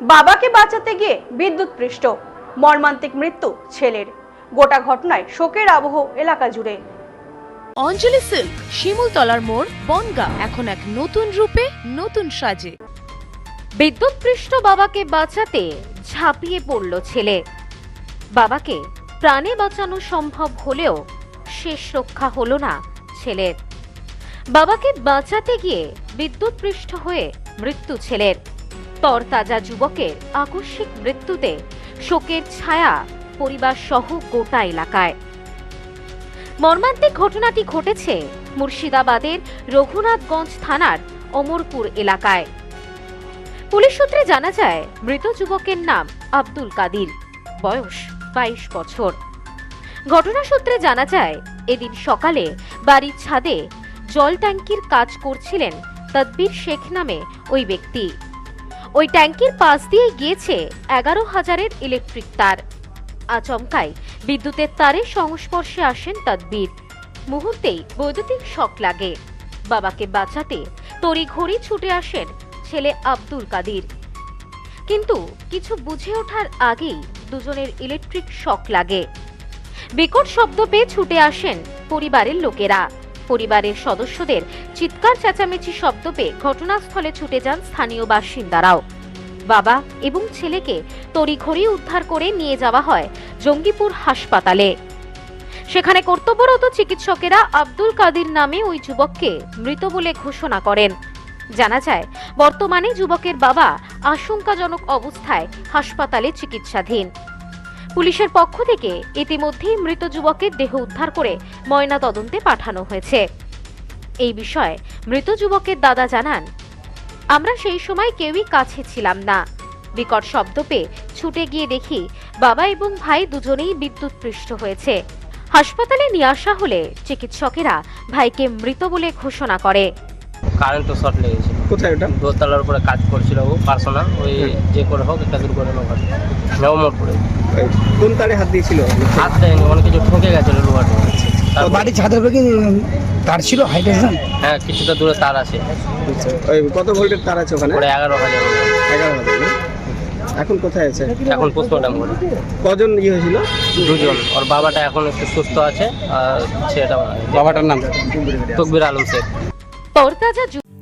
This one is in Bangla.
বাবাকে বাঁচাতে গিয়ে বিদ্যুৎ পৃষ্ঠ, মর্মান্তিক মৃত্যু ছেলের। গোটা ঘটনায় শোকের আবহ এলাকা জুড়ে। অঞ্জলি সিল্ক, শিমুলতলার মোড়, বনগা, এখন এক নতুন রূপে, নতুন সাজে। বিদ্যুৎপৃষ্ট বাবাকে বাঁচাতে ঝাঁপিয়ে পড়ল ছেলে। বাবাকে প্রাণে বাঁচানো সম্ভব হলেও শেষ রক্ষা হলো না ছেলের। বাবাকে বাঁচাতে গিয়ে বিদ্যুৎপৃষ্ট হয়ে মৃত্যু ছেলের। তরতাজা যুবকের আকস্মিক মৃত্যুতে শোকের ছায়া পরিবার সহ গোটা এলাকায়। মর্মান্তিক ঘটনাটি ঘটেছে মুর্শিদাবাদের রঘুনাথগঞ্জ থানার অমরপুর এলাকায়। পুলিশ সূত্রে জানা যায়, মৃত যুবকের নাম আব্দুল কাদির, বয়স বাইশ বছর। ঘটনা সূত্রে জানা যায়, এদিন সকালে বাড়ির ছাদে জল ট্যাঙ্কির কাজ করছিলেন তদ্বির শেখ নামে ওই ব্যক্তি। ওই ট্যাঙ্কির পাশ দিয়ে গিয়েছে এগারো হাজারের ইলেকট্রিক তার। আচমকায় বিদ্যুতের তারের সংস্পর্শে আসেন তদ্বির। মুহূর্তেই বৈদ্যুতিক শক লাগে। বাবাকে বাঁচাতে তড়িঘড়ি ছুটে আসেন ছেলে আব্দুল কাদির। কিন্তু কিছু বুঝে ওঠার আগেই দুজনের ইলেকট্রিক শক লাগে। বিকট শব্দ পেয়ে ছুটে আসেন পরিবারের লোকেরা। পরিবারের সদস্যদের চিৎকার চেঁচামেচি শব্দ পেয়ে ঘটনাস্থলে ছুটে যান স্থানীয় বাসিন্দারাও। বাবা এবং ছেলেকে তড়িঘড়ি উদ্ধার করে নিয়ে যাওয়া হয় জঙ্গিপুর হাসপাতালে। সেখানে কর্তব্যরত চিকিৎসকেরা আব্দুল কাদির নামে ওই যুবককে মৃত বলে ঘোষণা করেন। জানা যায়, বর্তমানে যুবকের বাবা আশঙ্কাজনক অবস্থায় হাসপাতালে চিকিৎসাধীন। পুলিশের পক্ষ থেকে ইতিমধ্যেই মৃত যুবকের দেহ উদ্ধার করে ময়না তদন্তে পাঠানো হয়েছে। এই বিষয়ে মৃত যুবকের দাদা জানান, আমরা সেই সময় কেউই কাছে ছিলাম না। বিকট শব্দ পেয়ে ছুটে গিয়ে দেখি বাবা এবং ভাই দুজনেই বিদ্যুৎপৃষ্ট হয়েছে। হাসপাতালে নিয়ে আসা হলে চিকিৎসকেরা ভাইকে মৃত বলে ঘোষণা করে। কারেন্ট তো শর্ট লেগেছিল। কোথায় ওটা? দোতলার উপরে কাজ করছিল ও পার্সোনাল ওই যে করে হোক একটা দুর্ঘটনা ঘটে নবমর পড়ে এই, কোন তারে হাত দিয়েছিল? হাত দেয়নি অনেক কিছু ঠকে গেছিল লোহার তো বাড়ির ছাদের উপরে কি তার ছিল হাই টেনশন হ্যাঁ কিছুটা দূরে তার আছে। আচ্ছা, ওই কত ভোল্টের তার আছে ওখানে? পরে এগারো হাজার এগারো হাজার এখন কোথায় আছে? এখন পোস্টমর্টম করে। কজন ইয়ে হয়েছিল? দুজন। ওর বাবাটা এখন একটু সুস্থ আছে আর ছেলেটা বাবাটার নাম? তকবির আলম শেখ।